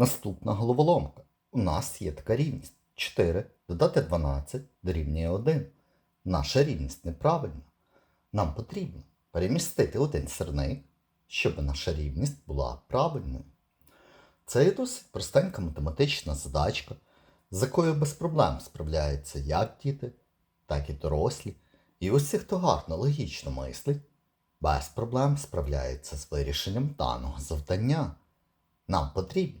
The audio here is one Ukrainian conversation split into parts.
Наступна головоломка. У нас є така рівність. 4 додати 12 дорівнює 1. Наша рівність неправильна. Нам потрібно перемістити один сирник, щоб наша рівність була правильною. Це є досить простенька математична задачка, з якою без проблем справляються як діти, так і дорослі. І усі, хто гарно логічно мислить, без проблем справляється з вирішенням даного завдання. Нам потрібно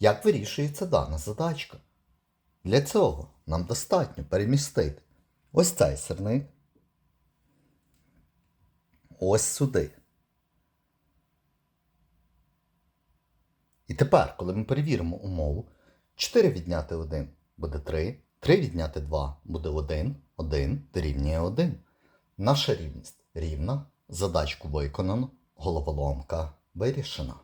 Як вирішується дана задачка? Для цього нам достатньо перемістити ось цей сирник ось сюди. І тепер, коли ми перевіримо умову, 4 відняти 1 буде 3, 3 відняти 2 буде 1, 1 дорівнює 1. Наша рівність рівна, задачку виконано, головоломка вирішена.